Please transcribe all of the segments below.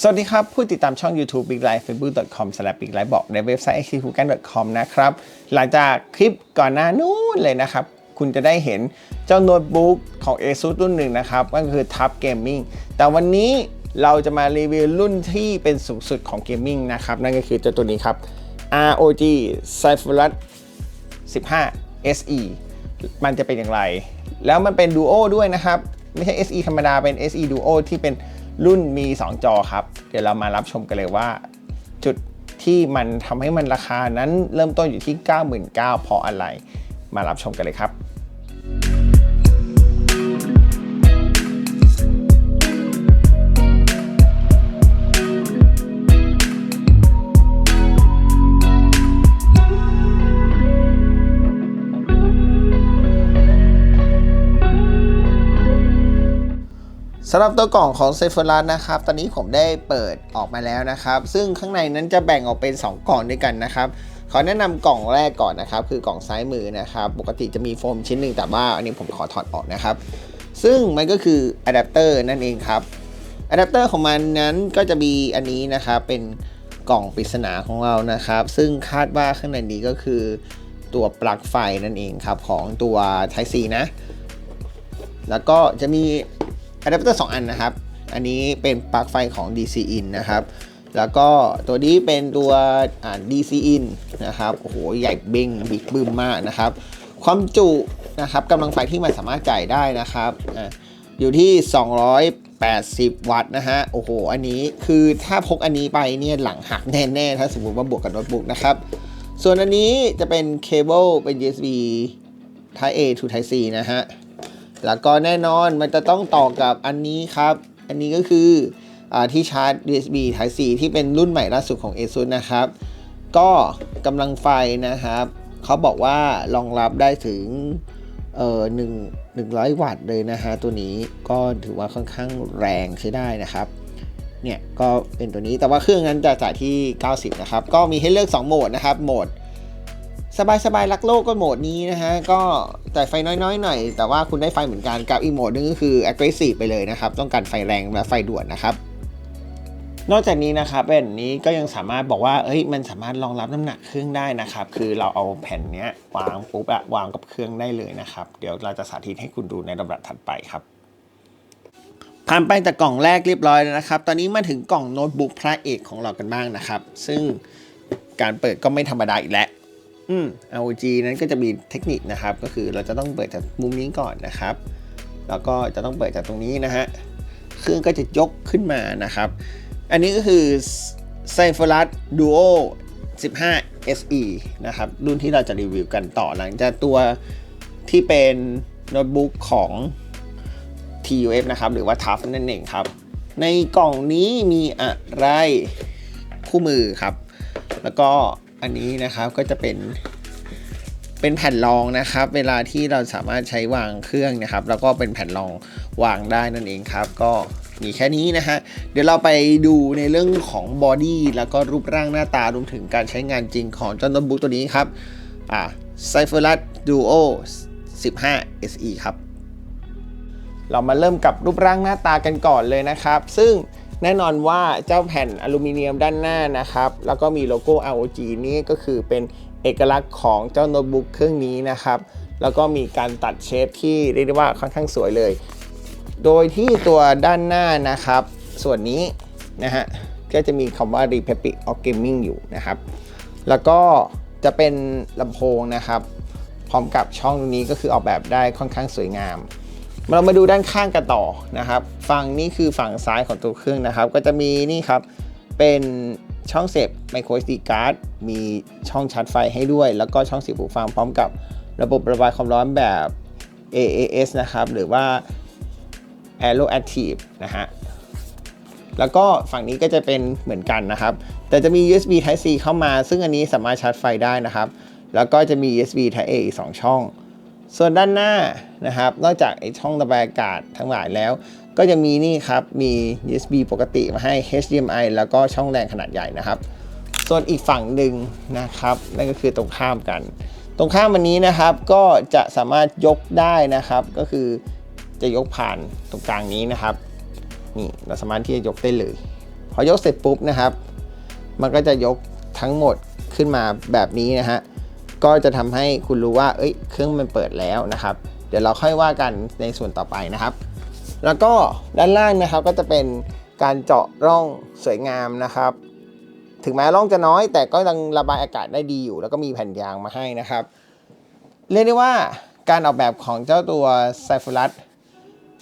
สวัสดีครับ ผู้ติดตามช่อง YouTube Big Life facebook.com big life บอกในเว็บไซต์ x t u g a n com นะครับ หลังจากคลิปก่อนหน้านู้นเลยนะครับ คุณจะได้เห็นเจ้าโน้ตบุ๊กของ ASUS รุ่นหนึ่งนะครับ ก็คือ Tab Gaming แต่วันนี้เราจะมารีวิวรุ่นที่เป็นสูงสุดของเกมมิ่งนะครับ นั่นก็คือเจ้าตัวนี้ครับ ROG Zephyrus 15 SE มันจะเป็นอย่างไร แล้วมันเป็น Duo ด้วยนะครับ ไม่ใช่ SE ธรรมดาเป็น SE Duo ที่เป็น รุ่นมี2จอครับ เดี๋ยวเรามารับชมกันเลยว่า จุดที่มันทำให้มันราคานั้นเริ่มต้นอยู่ที่ 99,000เพราะอะไร มารับชมกันเลยครับ สำหรับตัวกล่องของเซฟ r รัสนะครับ ตอนนี้ผมได้เปิดออกมาแล้วนะครับ ซึ่งข้างในนั้นจะแบ่งออกเป็น 2 กล่องด้วยกันนะครับ ขอแนะนำกล่องแรกก่อนนะครับ คือกล่องซ้ายมือนะครับ ปกติจะมีโฟมชิ้นหนึ่งแต่ว่าอันนี้ผมขอถอดออกนะครับ ซึ่งมันก็คืออะแดปเตอร์นั่นเองครับอะแดปเตอร์ของมันนั้นก็จะมีอันนี้นะครับ เป็นกล่องปริศนาของเรานะครับ ซึ่งคาดว่าข้างในนี้ก็คือตัวปลั๊กไฟนั่นเองครับของตัว Type C นะ แล้วก็จะมี อะแดปเตอร์2อันนะครับ อันนี้เป็นปลั๊กไฟของ DC in นะครับ แล้วก็ตัวนี้เป็นตัวอ่า DC in นะครับ โอ้โห ใหญ่เบ้งบิ๊กบึ้มมากนะครับ ความจุนะครับกำลังไฟที่มันสามารถจ่ายได้นะครับอะอยู่ที่ 280 วัตต์นะฮะ โอ้โห อันนี้คือถ้าพกอันนี้ไปเนี่ยหลังหักแน่ๆ ถ้าสมมติว่าบวกกับโน้ตบุ๊กนะครับ ส่วนอันนี้จะเป็นเคเบิลเป็น USB Type A to Type C นะฮะ แล้วก็แน่นอนมันจะต้องต่อกับอันนี้ครับ อันนี้ก็คืออที่ชาร์จ USB Type C ที่เป็นรุ่นใหม่ล่าสุดของ ASUS นะครับ ก็กำลังไฟนะครับเขาบอกว่ารองรับได้ถึงเอ่อหนึ่งหนึ่งร้อยวัตต์เลยนะฮะตัวนี้ก็ถือว่าค่อนข้างแรงใช้ได้นะครับเนี่ยก็เป็นตัวนี้แต่ว่าเครื่องนั้นจะจ่ายที่ 90 นะครับ ก็มีให้เลือก 2 โหมดนะครับโหมด สบายสบายๆรักโลกก็โหมดนี้นะฮะ ก็จ่ายไฟน้อยๆหน่อย แต่ว่าคุณได้ไฟเหมือนกันกับอีกโหมดนึงก็คือ aggressive ไปเลยนะครับ ต้องการไฟแรงและไฟด่วนนะครับ นอกจากนี้นะครับเป็นนี้ก็ยังสามารถบอกว่าเอ้ยมันสามารถรองรับน้ำหนักเครื่องได้นะครับ คือเราเอาแผ่นเนี้ยวางปุ๊บอะวางกับเครื่องได้เลยนะครับ เดี๋ยวเราจะสาธิตให้คุณดูในลำดับถัดไปครับผ่านไปจากกล่องแรกเรียบร้อยแล้วนะครับ ตอนนี้มาถึงกล่องโน้ตบุ๊กพระเอกของเรากันบ้างนะครับ ซึ่งการเปิดก็ไม่ธรรมดาอีกแล้ว อืม ROG นั้นก็จะมีเทคนิคนะครับ ก็คือเราจะต้องเปิดจากมุมนี้ก่อนนะครับ แล้วก็จะต้องเปิดจากตรงนี้นะฮะ เครื่องก็จะยกขึ้นมานะครับ อันนี้ก็คือ c y p h e r u s Duo 15 SE นะครับ รุ่นที่เราจะรีวิวกันต่อหลังจากตัวที่เป็นโน้ตบุ๊กของ TUF นะครับ หรือว่า TUF นั่นเองครับ ในกล่องนี้มีอะไรคู่มือครับ แล้วก็ อันนี้นะครับก็จะเป็นเป็นแผ่นรองนะครับ เวลาที่เราสามารถใช้วางเครื่องนะครับ แล้วก็เป็นแผ่นรองวางได้นั่นเองครับ ก็มีแค่นี้นะฮะเดี๋ยวเราไปดูในเรื่องของบอดี้แล้วก็รูปร่างหน้าตารวมถึงการใช้งานจริงของเจ้าโน้ตบุ๊กตัวนี้ครับอ่า Cypherus Duo 15 SE ครับ เรามาเริ่มกับรูปร่างหน้าตากันก่อนเลยนะครับ ซึ่ง แน่นอนว่าเจ้าแผ่นอลูมิเนียมด้านหน้านะครับ แล้วก็มีโลโก้ ROG นี่ก็คือเป็นเอกลักษณ์ของเจ้าโน้ตบุ๊กเครื่องนี้นะครับ แล้วก็มีการตัดเชฟที่เรียกได้ว่าค่อนข้างสวยเลย โดยที่ตัวด้านหน้านะครับ ส่วนนี้นะฮะก็จะมีคำว่า Republic of Gaming อยู่นะครับ แล้วก็จะเป็นลำโพงนะครับ พร้อมกับช่องตรงนี้ก็คือออกแบบได้ค่อนข้างสวยงาม เรามาดูด้านข้างกันต่อนะครับ ฝั่งนี้คือฝั่งซ้ายของตัวเครื่องนะครับ ก็จะมีนี่ครับ เป็นช่องเสียบ micro SD card มีช่องชาร์จไฟให้ด้วย แล้วก็ช่องเสียบหูฟังพร้อมกับระบบระบายความร้อนแบบ AAS นะครับ หรือว่า Aero Active นะฮะ แล้วก็ฝั่งนี้ก็จะเป็นเหมือนกันนะครับ แต่จะมี USB Type C เข้ามา ซึ่งอันนี้สามารถชาร์จไฟได้นะครับ แล้วก็จะมี USB Type A อีก 2 ช่อง ส่วนด้านหน้านะครับ นอกจากไอช่องระบายอากาศทั้งหลายแล้ว ก็จะมีนี่ครับ มี USB ปกติมาให้ HDMI แล้วก็ช่องแรงขนาดใหญ่นะครับ ส่วนอีกฝั่งหนึ่งนะครับ นั่นก็คือตรงข้ามกัน ตรงข้ามวันนี้นะครับก็จะสามารถยกได้นะครับ ก็คือจะยกผ่านตรงกลางนี้นะครับ นี่เราสามารถที่จะยกได้เลย พอยกเสร็จปุ๊บนะครับ มันก็จะยกทั้งหมดขึ้นมาแบบนี้นะฮะ ก็จะทำให้คุณรู้ว่าเอ้ยเครื่องมันเปิดแล้วนะครับ เดี๋ยวเราค่อยว่ากันในส่วนต่อไปนะครับ แล้วก็ด้านล่างนะครับก็จะเป็นการเจาะร่องสวยงามนะครับ ถึงแม้ร่องจะน้อย แต่ก็ยังระบายอากาศได้ดีอยู่ แล้วก็มีแผ่นยางมาให้นะครับ เรียกได้ว่าการออกแบบของเจ้าตัว c y p h e r u s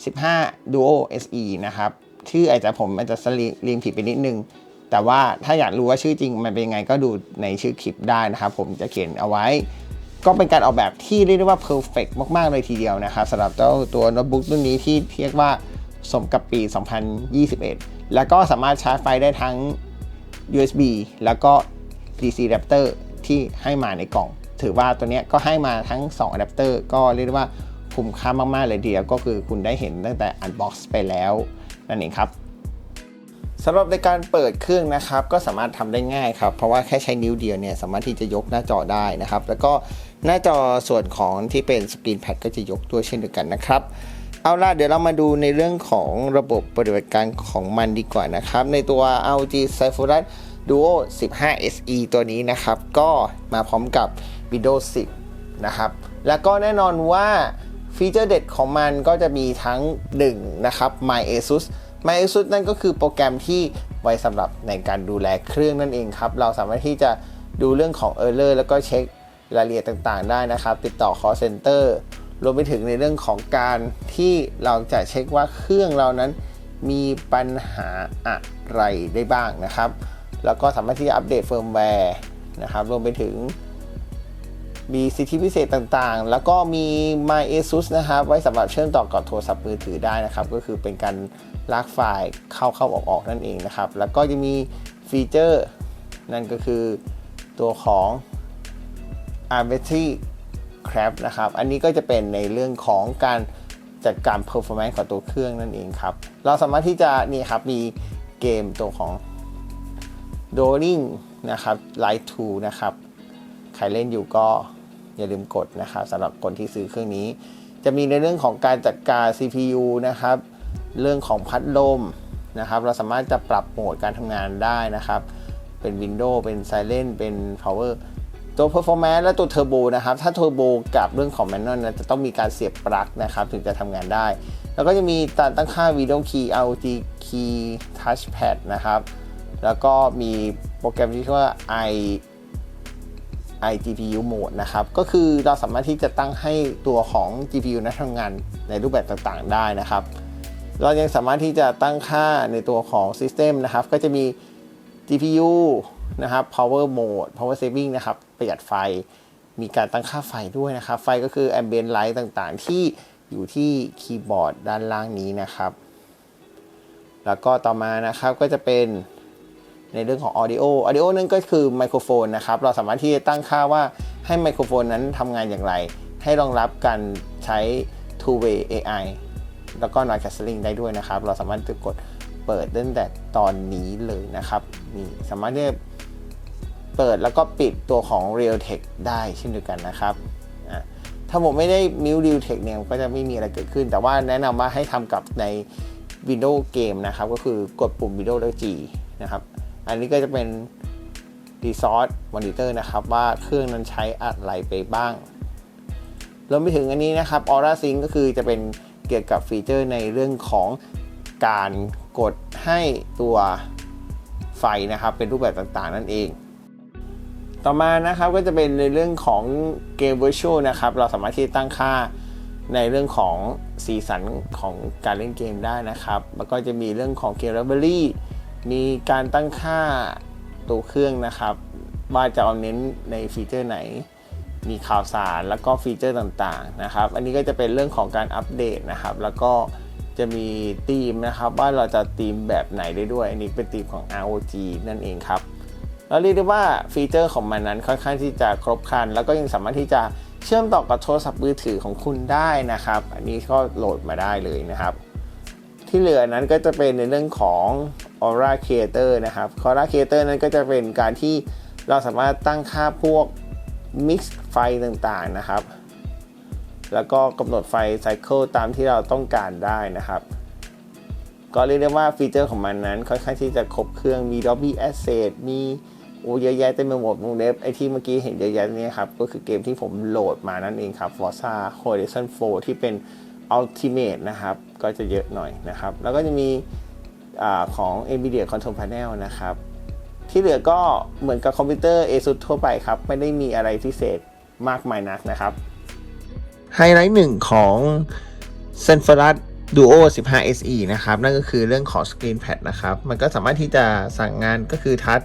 15 Duo SE นะครับชื่ออาจจะผมอาจจะสลีงผิดไปนิดนึง แต่ว่าถ้าอยากรู้ว่าชื่อจริงมันเป็นยังไงก็ดูในชื่อคลิปได้นะครับผมจะเขียนเอาไว้ ก็เป็นการออกแบบที่เรียกได้ว่า perfect มาก ๆ เลยทีเดียวนะครับสำหรับเจ้าตัวโน้ตบุ๊กรุ่นนี้ที่เรียกว่าสมกับปี 2021 แล้วก็สามารถชาร์จไฟได้ทั้ง USB แล้วก็ DC adapter ที่ให้มาในกล่อง ถือว่าตัวนี้ก็ให้มาทั้ง 2 adapter ก็เรียกได้ว่าคุ้มค่ามาก ๆ เลยเดียวก็คือคุณได้เห็นตั้งแต่ unbox ไปแล้วนั่นเองครับ สำหรับในการเปิดเครื่องนะครับก็สามารถทำได้ง่ายครับเพราะว่าแค่ใช้นิ้วเดียวเนี่ยสามารถที่จะยกหน้าจอได้นะครับ แล้วก็หน้าจอส่วนของที่เป็นสกรีนแพดก็จะยกด้วยเช่นเดียวกันนะครับเอาล่ะเดี๋ยวเรามาดูในเรื่องของระบบปฏิบัติการของมันดีกว่านะครับ ในตัว ROG Zephyrus Duo 15 SE ตัวนี้นะครับ ก็มาพร้อมกับ Windows 10 นะครับ แล้วก็แน่นอนว่าฟีเจอร์เด็ดของมันก็จะมีทั้ง 1 นะครับ My ASUS My ASUS นั่นก็คือโปรแกรมที่ไว้สำหรับในการดูแลเครื่องนั่นเองครับ เราสามารถที่จะดูเรื่องของ Error แล้วก็เช็ครายละเอียดต่างๆ ได้นะครับ ติดต่อ call center รวมไปถึงในเรื่องของการที่เราจะเช็คว่าเครื่องเรานั้นมีปัญหาอะไรได้บ้างนะครับ แล้วก็สามารถที่จะอัปเดตเฟิร์มแวร์นะครับ รวมไปถึง มีสิทธิพิเศษต่างๆ แล้วก็มี My ASUS นะครับ ไว้สำหรับเชื่อมต่อกับโทรศัพท์มือถือได้นะครับ ก็คือเป็นการลากไฟล์เข้าเข้าออกออกนั่นเองนะครับ แล้วก็จะมีฟีเจอร์ นั่นก็คือตัวของ Arbitrary Crab นะครับ อันนี้ก็จะเป็นในเรื่องของการจัดการ performance ของตัวเครื่องนั่นเองครับ เราสามารถที่จะนี่ครับมีเกมตัวของ d o l i n g นะครับ Light 2 นะครับ ใครเล่นอยู่ก็ อย่าลืมกดนะครับสำหรับคนที่ซื้อเครื่องนี้ จะมีในเรื่องของการจัดการ CPU นะครับ เรื่องของพัดลมนะครับ เราสามารถจะปรับโหมดการทำงานได้นะครับ เป็น Windows เป็น Silent เป็น Power ตัว performance และตัว Turbo นะครับ ถ้า Turbo กับเรื่องของ Manual นะจะต้องมีการเสียบปลั๊กนะครับ ถึงจะทำงานได้ แล้วก็จะมีการตั้งค่า Video Key ROG Key Touchpad นะครับ แล้วก็มีโปรแกรมที่เรียกว่า i iGPU mode นะครับ ก็คือเราสามารถที่จะตั้งให้ตัวของ GPU นั้นทำงานในรูปแบบต่างๆ ได้นะครับ เรายังสามารถที่จะตั้งค่าในตัวของ System นะครับ ก็จะมี GPU นะครับ Power Mode Power Saving นะครับ ประหยัดไฟ มีการตั้งค่าไฟด้วยนะครับ ไฟก็คือ Ambient Light ต่างๆ ที่อยู่ที่คีย์บอร์ดด้านล่างนี้นะครับ แล้วก็ต่อมานะครับก็จะเป็น ในเรื่องของ Audio Audio นั่นก็คือไมโครโฟนนะครับ เราสามารถที่จะตั้งค่าว่าให้ไมโครโฟนนั้นทำงานอย่างไร ให้รองรับการใช้ two way AI แล้วก็ noise cancelling ได้ด้วยนะครับ เราสามารถจะกดเปิดตั้งแต่ตอนนี้เลยนะครับนี่สามารถที่จะเปิดแล้วก็ปิดตัวของ Realtek ได้เช่นเดียวกันนะครับถ้าผมไม่ได้มิว Realtek เนี่ยก็จะไม่มีอะไรเกิดขึ้น แต่ว่าแนะนำว่าให้ทำกับใน Windows Game นะครับ ก็คือกดปุ่ม Windows แล้ว G นะครับ อันนี้ก็จะเป็น Resource Monitor นะครับว่าเครื่องนั้นใช้อะไรไปบ้างรวมไปถึงอันนี้นะครับ Aura Sync ก็คือจะเป็นเกี่ยวกับฟีเจอร์ในเรื่องของการกดให้ตัวไฟนะครับเป็นรูปแบบต่างๆ นั่นเอง ต่อมานะครับก็จะเป็นในเรื่องของเกม Virtual นะครับ เราสามารถที่จะตั้งค่าในเรื่องของสีสันของการเล่นเกมได้นะครับ แล้วก็จะมีเรื่องของเกม Library มีการตั้งค่าตัวเครื่องนะครับ ว่าจะเอาเน้นในฟีเจอร์ไหน มีข่าวสารแล้วก็ฟีเจอร์ต่างๆนะครับ อันนี้ก็จะเป็นเรื่องของการอัปเดตนะครับ แล้วก็จะมีธีมนะครับว่าเราจะธีมแบบไหนได้ด้วย อันนี้เป็นธีมของ ROG นั่นเองครับแล้วเรียกได้ว่าฟีเจอร์ของมันนั้นค่อนข้างที่จะครบครัน แล้วก็ยังสามารถที่จะเชื่อมต่อกับโทรศัพท์มือถือของคุณได้นะครับ อันนี้ก็โหลดมาได้เลยนะครับ ที่เหลือนั้นก็จะเป็นในเรื่องของ Aura Creator นะครับ Aura Creator นั้นก็จะเป็นการที่เราสามารถตั้งค่าพวก Mix ไฟต่างๆนะครับ แล้วก็กำหนดไฟไซเคิลตามที่เราต้องการได้นะครับก็เรียกได้ว่าฟีเจอร์ของมันนั้น ค่อนข้างที่จะครบเครื่องมี Dolby Asset มีโอ้เยอะแยะเต็มไปหมดวงเล็บไอที่เมื่อกี้เห็นเยอะแยะเนี่ยครับ ก็คือเกมที่ผมโหลดมานั่นเองครับ Forza Horizon 4 ที่เป็น Ultimate นะครับ ก็จะเยอะหน่อยนะครับ แล้วก็จะมี อของ NVIDIA Control Panel นะครับ ที่เหลือก็เหมือนกับคอมพิวเตอร์ ASUS ทั่วไปครับ ไม่ได้มีอะไรพิเศษมากมายนักนะครับ ไฮไลท์หนึ่งของ z e n f o r u s Duo 15 SE นะครับ นั่นก็คือเรื่องของ Screen Pad นะครับ มันก็สามารถที่จะสั่งงานก็คือทัช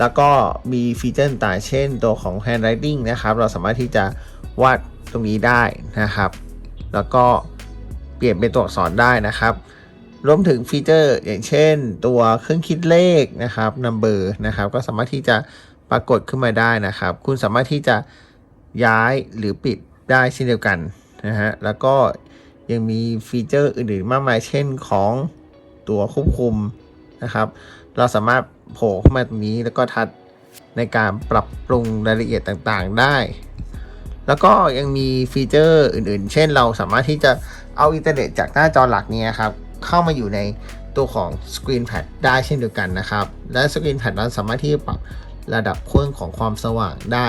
แล้วก็มีฟีเจอร์ต่างเช่นตัวของ Handwriting นะครับ เราสามารถที่จะวาดตรงนี้ได้นะครับ แล้วก็เปลี่ยนเป็นตัวอักษรได้นะครับ รวมถึงฟีเจอร์อย่างเช่น ตัวเครื่องคิดเลขนะครับ number นะครับ ก็สามารถที่จะปรากฏขึ้นมาได้นะครับ คุณสามารถที่จะย้ายหรือปิดได้เช่นเดียวกันนะฮะ แล้วก็ยังมีฟีเจอร์อื่นๆ มากมายเช่นของตัวควบคุมนะครับ เราสามารถโผล่เข้ามาตรงนี้แล้วก็ทัดในการปรับปรุงรายละเอียดต่างๆได้ แล้วก็ยังมีฟีเจอร์อื่นๆ เช่น เราสามารถที่จะเอาอินเทอร์เน็ตจากหน้าจอหลักนี้ครับ เข้ามาอยู่ในตัวของ Screen Pad ได้เช่นเดียวกันนะครับ และ Screen Pad นั้นสามารถที่จะปรับระดับเครื่องของความสว่างได้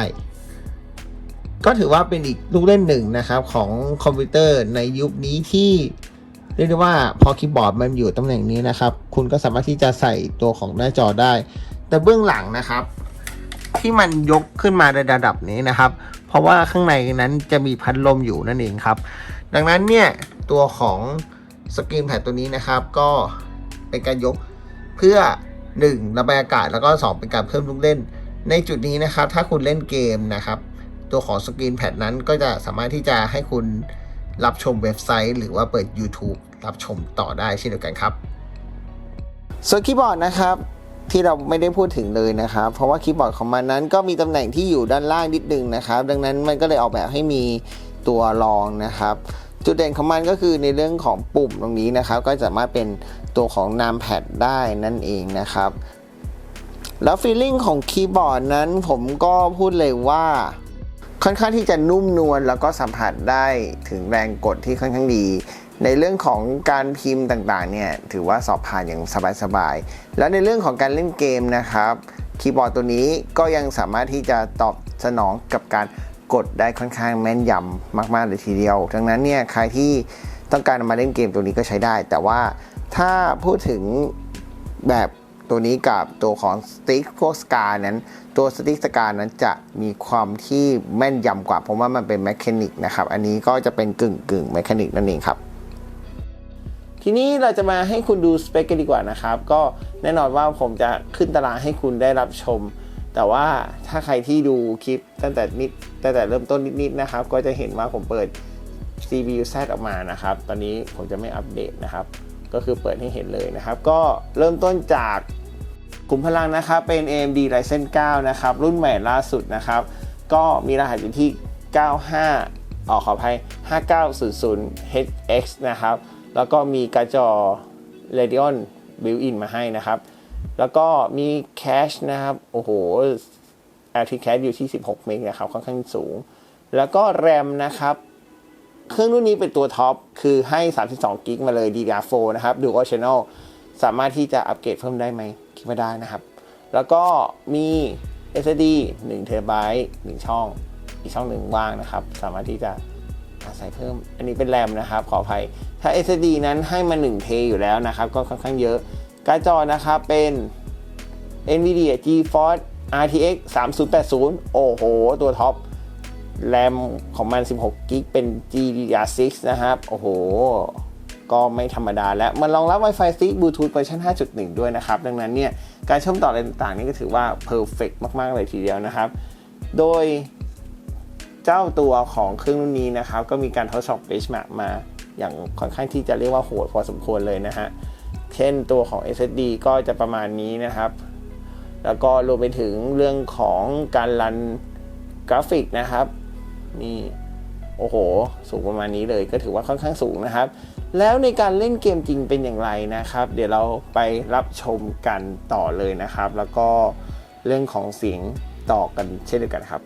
ก็ถือว่าเป็นอีกลูกเล่นหนึ่งนะครับของคอมพิวเตอร์ในยุคนี้ที่เรียกได้ว่าพอคีย์บอร์ดมันอยู่ตำแหน่งนี้นะครับ คุณก็สามารถที่จะใส่ตัวของหน้าจอได้ แต่เบื้องหลังนะครับ ที่มันยกขึ้นมาในระดับนี้นะครับ เพราะว่าข้างในนั้นจะมีพัดลมอยู่นั่นเองครับ ดังนั้นเนี่ยตัวของ สกรีนแพดตัวนี้นะครับ ก็เป็นการยกเพื่อ 1. ระบายอากาศแล้วก็ 2 เป็นการเพิ่มลูกเล่น ในจุดนี้นะครับ ถ้าคุณเล่นเกมนะครับ ตัวของสกรีนแพดนั้นก็จะสามารถที่จะให้คุณรับชมเว็บไซต์ หรือว่าเปิด YouTube รับชมต่อได้เช่นเดียวกันครับส่วนคีย์บอร์ดนะครับที่เราไม่ได้พูดถึงเลยนะครับ เพราะว่าคีย์บอร์ดของมันนั้นก็มีตำแหน่งที่อยู่ด้านล่างนิดนึงนะครับ ดังนั้นมันก็เลยออกแบบให้มีตัวรองนะครับ จุดเด่นของมันก็คือในเรื่องของปุ่มตรงนี้นะครับ ก็สามารถเป็นตัวของนามแพดได้นั่นเองนะครับ แล้วฟีลลิ่งของคีย์บอร์ดนั้นผมก็พูดเลยว่าค่อนข้างที่จะนุ่มนวลแล้วก็สัมผัสได้ถึงแรงกดที่ค่อนข้างดี ในเรื่องของการพิมพ์ต่างๆเนี่ยถือว่าสอบผ่านอย่างสบายๆ แล้วในเรื่องของการเล่นเกมนะครับ คีย์บอร์ดตัวนี้ก็ยังสามารถที่จะตอบสนองกับการ กดได้ค่อนข้างแม่นยำมากๆเลยทีเดียว ดังนั้นเนี่ยใครที่ต้องการมาเล่นเกมตัวนี้ก็ใช้ได้ แต่ว่าถ้าพูดถึงแบบตัวนี้กับตัวของสติ๊กพวกสกานั้น ตัวสติ๊กสกานั้นจะมีความที่แม่นยำกว่า เพราะว่ามันเป็นแมชานิกนะครับ อันนี้ก็จะเป็นกึ่งกึ่งแมชานิกนั่นเองครับ ทีนี้เราจะมาให้คุณดูสเปคกันดีกว่านะครับ ก็แน่นอนว่าผมจะขึ้นตารางให้คุณได้รับชม แต่ว่าถ้าใครที่ดูคลิปตั้งแต่นิดตั้งแต่เริ่มต้นนิดๆนะครับ ก็จะเห็นว่าผมเปิด CPU Z ออกมานะครับ ตอนนี้ผมจะไม่อัปเดตนะครับ ก็คือเปิดให้เห็นเลยนะครับ ก็เริ่มต้นจากขุมพลังนะครับ เป็น AMD Ryzen 9 นะครับ รุ่นใหม่ล่าสุดนะครับ ก็มีรหัสอยู่ที่ 95 ออกขออภัย 5900 HX นะครับ แล้วก็มีการ์จอ Radeon built-in มาให้นะครับ แล้วก็มีแคชนะครับ โอ้โห LT Cache อยู่ที่ 16 เมกนะครับ ค่อนข้างสูง แล้วก็แรมนะครับ เครื่องรุ่นนี้เป็นตัวท็อป คือให้ 32 กิกมาเลย DDR4 นะครับ Dual Channel สามารถที่จะอัปเกรดเพิ่มได้ไหม คิดว่าได้นะครับ แล้วก็มี SSD 1 t b 1 ช่อง อีกช่องหนึ่งว่างนะครับ สามารถที่จะใส่เพิ่ม อันนี้เป็นแรมนะครับ ขออภัย ถ้า SSD นั้นให้มา1 t อยู่แล้วนะครับ ก็ค่อนข้างเยอะ การ์ดจอนะครับเป็น NVIDIA GeForce RTX 3080 โอ้โห ตัวท็อปแรมของมัน 16กิกเป็น GDDR6 นะครับ โอ้โห ก็ไม่ธรรมดาแล้ว มันรองรับ Wi-Fi 6 Bluetooth เวอร์ชัน5.1 ด้วยนะครับ ดังนั้นเนี่ย การเชื่อมต่ออะไรต่างๆ นี่ก็ถือว่า perfect มาก ๆ เลยทีเดียวนะครับ โดยเจ้าตัวของเครื่องรุ่นนี้นะครับ ก็มีการทดสอบ benchmark มาอย่างค่อนข้างที่จะเรียกว่าโหดพอสมควรเลยนะฮะ เช่นตัวของ SSD ก็จะประมาณนี้นะครับ แล้วก็รวมไปถึงเรื่องของการรันกราฟิกนะครับนี่โอ้โห สูงประมาณนี้เลยก็ถือว่าค่อนข้างสูงนะครับ แล้วในการเล่นเกมจริงเป็นอย่างไรนะครับ เดี๋ยวเราไปรับชมกันต่อเลยนะครับ แล้วก็เรื่องของเสียงต่อกันเช่นเดียวกันครับ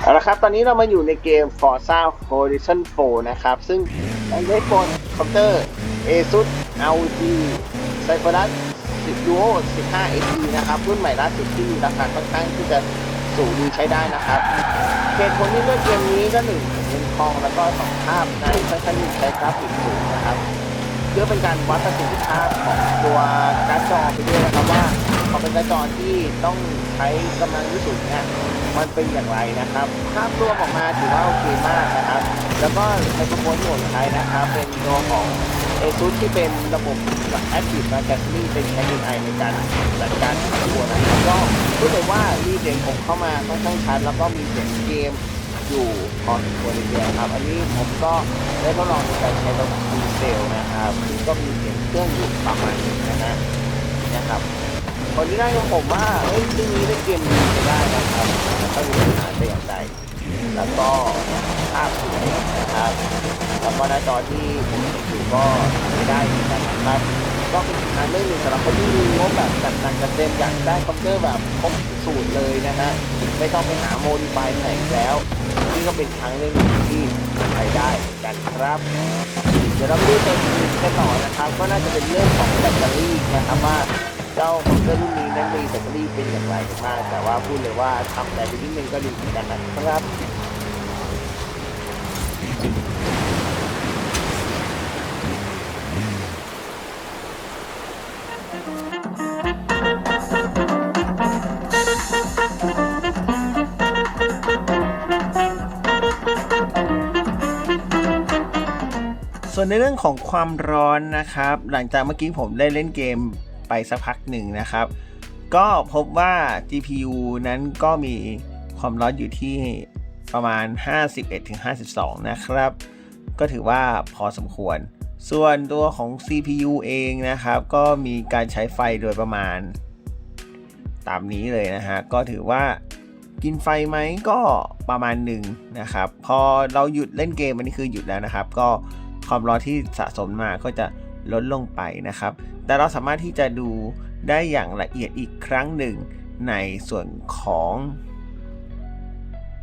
เอาละครับ ตอนนี้เรามาอยู่ในเกม Forza Horizon 4 นะครับ ซึ่งใช้โฟนคอมพิวเตอร์ ASUS ROG Cyberus 10 Duo 15 SE นะครับ รุ่นใหม่ล่าสุดที่ราคาค่อนข้างที่จะสูงดีใช้ได้นะครับเหตุผลที่เลือกเกมนี้ก็หนึ่งเล่นคองแล้วก็สองภาพในค่อนข้างใช้กราฟิกสูงนะครับเพื่อเป็นการวัดประสิทธิภาพของตัวการ์ดจอไปด้วยนะครับว่าพอเป็นการ์ดจอที่ต้อง ใช้กำลังที่สูงเนี่ยมันเป็นอย่างไรนะครับ ภาพรวมออกมาถือว่าโอเคมากนะครับ แล้วก็ในกระบวนการใช้นะครับ เป็นตัวของเอซูที่เป็นระบบแอคทีฟและแคสซี่เป็น HDMI ในการจัดการตัวนะครับก็รู้เลยว่ามีเสียงผมเข้ามาค่อนข้างชัดแล้วก็มีเสียงเกมอยู่พอสมควรเลยเดียวครับ อันนี้ผมก็ได้ทดลองในการใช้ระบบดีเซลนะครับก็มีเสียงเครื่องอยู่ประมาณนึงนะฮะนะครับ คนที่ได้ของผมว่าเอ้ยเรื่นี้ได้เกมดีได้นะครับแล้วก็มีปัญหาแต่อย่างใดแล้วก็ภาพสวยนะครับแล้วก็หน้าจอที่ผมเห็นอยู่ก็ใช้ได้เหมือนกันนะครับก็เป็นอีกทางเลือกหนึ่งสำหรับคนที่มีงบแบบจัดหนักจัดเต็มอยากได้คอมพิวเตอร์แบบครบสูตรเลยนะฮะไม่ต้องไปหาโมดิฟายไหนแล้วนี่ก็เป็นทางเลือกหนึ่งที่ใช้ได้กันครับเดี๋ยวเราไปดูตัวอื่นกันต่อนะครับ ก็น่าจะเป็นเรื่องของแบตเตอรี่นะครับว่า เจ้าคอมพิวเตอร์รุ่นนี้นั้นมีแบตเตอรี่เป็นอย่างไรกันบ้างแต่ว่าพูดเลยว่าทำแต่ไปนิดนึงก็ดีเหมือนกันนะครับส่วนในเรื่องของความร้อนนะครับ หลังจากเมื่อกี้ผมได้เล่นเกม ไปสักพักหนึ่งนะครับ ก็พบว่า GPU นั้นก็มีความร้อนอยู่ที่ประมาณ 51-52 นะครับ ก็ถือว่าพอสมควร ส่วนตัวของ CPU เองนะครับ ก็มีการใช้ไฟโดยประมาณ ตามนี้เลยนะฮะ ก็ถือว่ากินไฟไหมก็ประมาณหนึ่งนะครับ พอเราหยุดเล่นเกมอันนี้คือหยุดแล้วนะครับ ก็ความร้อนที่สะสมมาก็จะลดลงไปนะครับ แต่เราสามารถที่จะดูได้อย่างละเอียดอีกครั้งหนึ่งในส่วนของ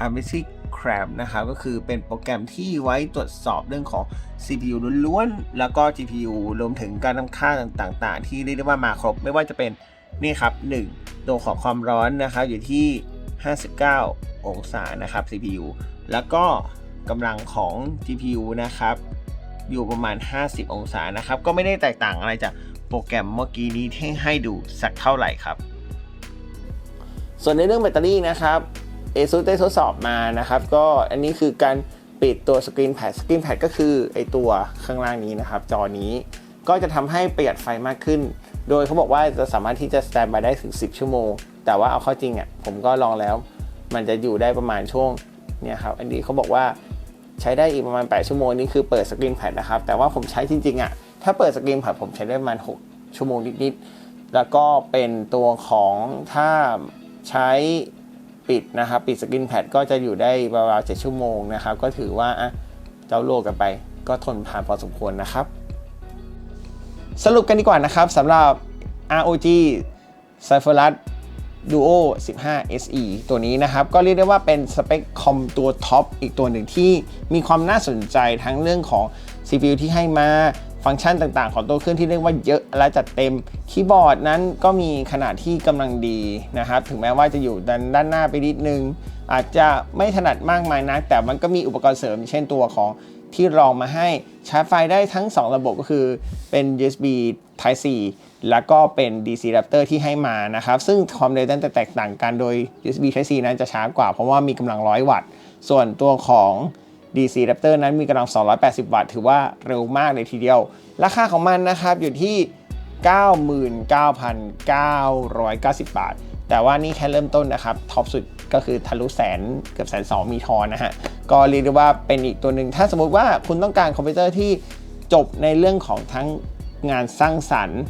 a m a z i c Cram นะครับก็คือเป็นโปรแกรมที่ไว้ตรวจสอบเรื่องของ CPU ล้วนๆ แล้วก็ GPU รวมถึงการนำค่าต่างๆ ที่เรียกได้ว่ามาครบ ไม่ว่าจะเป็นนี่ครับ 1 ตัวของความร้อนนะครับอยู่ที่ 59 องศานะครับ CPU แล้วก็กำลังของ GPU นะครับ อยู่ประมาณ 50 องศานะครับ ก็ไม่ได้แตกต่างอะไรจาก โปรแกรมเมื่อกี้นี้ที่ให้ดูสักเท่าไหร่ครับ ส่วนในเรื่องแบตเตอรี่นะครับ ASUS ได้ทดสอบมานะครับ ก็อันนี้คือการปิดตัวสกรีนแพดสกรีนแพดก็คือไอตัวข้างล่างนี้นะครับ จอนี้ก็จะทำให้ประหยัดไฟมากขึ้น โดยเขาบอกว่าจะสามารถที่จะสแตนบายได้ถึง 10 ชั่วโมง แต่ว่าเอาเข้าจริงอะผมก็ลองแล้ว มันจะอยู่ได้ประมาณช่วงเนี่ยครับ อันนี้เขาบอกว่าใช้ได้อีกประมาณ 8 ชั่วโมงนี่คือเปิดสกรีนแพดนะครับ แต่ว่าผมใช้จริงๆอะ ถ้าเปิดสกรีนแพดผมใช้ได้ประมาณ 6 ชั่วโมงนิดๆ แล้วก็เป็นตัวของถ้าใช้ปิดนะครับ ปิดสกรีนแพดก็จะอยู่ได้ราวๆ7ชั่วโมงนะครับ ก็ถือว่าเจ้าโลกกันไป ก็ทนผ่านพอสมควรนะครับ สรุปกันดีกว่านะครับสำหรับ ROG Cyberus Duo 15 SE ตัวนี้นะครับ ก็เรียกได้ว่าเป็นสเปคคอมตัวท็อปอีกตัวหนึ่งที่มีความน่าสนใจทั้งเรื่องของ CPU ที่ให้มา ฟังก์ชันต่างๆ ของตัวเครื่องที่เรียกว่าเยอะและจัดเต็มคีย์บอร์ดนั้นก็มีขนาดที่กำลังดีนะครับ ถึงแม้ว่าจะอยู่ด้านด้านหน้าไปนิดนึง อาจจะไม่ถนัดมากมายนัก แต่มันก็มีอุปกรณ์เสริม เช่นตัวของที่รองมาให้ชาร์จไฟได้ทั้ง 2 ระบบก็คือเป็น USB Type C แล้วก็เป็น DC adapter ที่ให้มานะครับ ซึ่งความเร็วนั้นจะแตกต่างกันโดย USB Type C นั้นจะช้ากว่าเพราะว่ามีกำลัง 100 วัตต์ ส่วนตัวของ DC adapter นั้นมีกำลัง 280 วัตต์ ถือว่าเร็วมากเลยทีเดียว ราคาของมันนะครับอยู่ที่ 99,990 บาท แต่ว่านี่แค่เริ่มต้นนะครับ ท็อปสุดก็คือทะลุแสนเกือบแสนสองมีทอนนะฮะ ก็เรียกได้ว่าเป็นอีกตัวหนึ่ง ถ้าสมมุติว่าคุณต้องการคอมพิวเตอร์ที่จบในเรื่องของทั้งงานสร้างสรรค์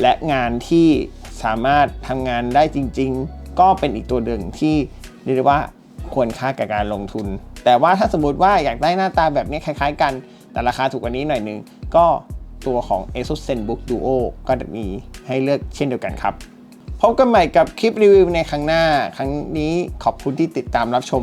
และงานที่สามารถทำงานได้จริง ๆ ก็เป็นอีกตัวหนึ่งที่เรียกได้ว่าควรค่าแก่การลงทุน แต่ว่าถ้าสมมติว่าอยากได้หน้าตาแบบนี้คล้ายๆกัน แต่ราคาถูกกว่านี้หน่อยนึง ก็ตัวของ ASUS ZenBook Duo ก็จะมีให้เลือกเช่นเดียวกันครับ พบกันใหม่กับคลิปรีวิวในครั้งหน้า ครั้งนี้ขอบคุณที่ติดตามรับชม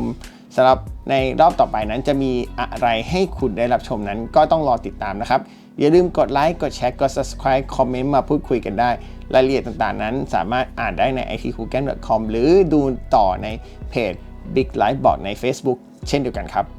สำหรับในรอบต่อไปนั้นจะมีอะไรให้คุณได้รับชมนั้น ก็ต้องรอติดตามนะครับ อย่าลืมกดไลค์ กดแชร์ กด subscribe คอมเมนต์มาพูดคุยกันได้ รายละเอียดต่างๆนั้น สามารถอ่านได้ใน i t c o o k a n c o m หรือดูต่อในเพจ Big Life Board ใน Facebook เช่นเดียวกันครับ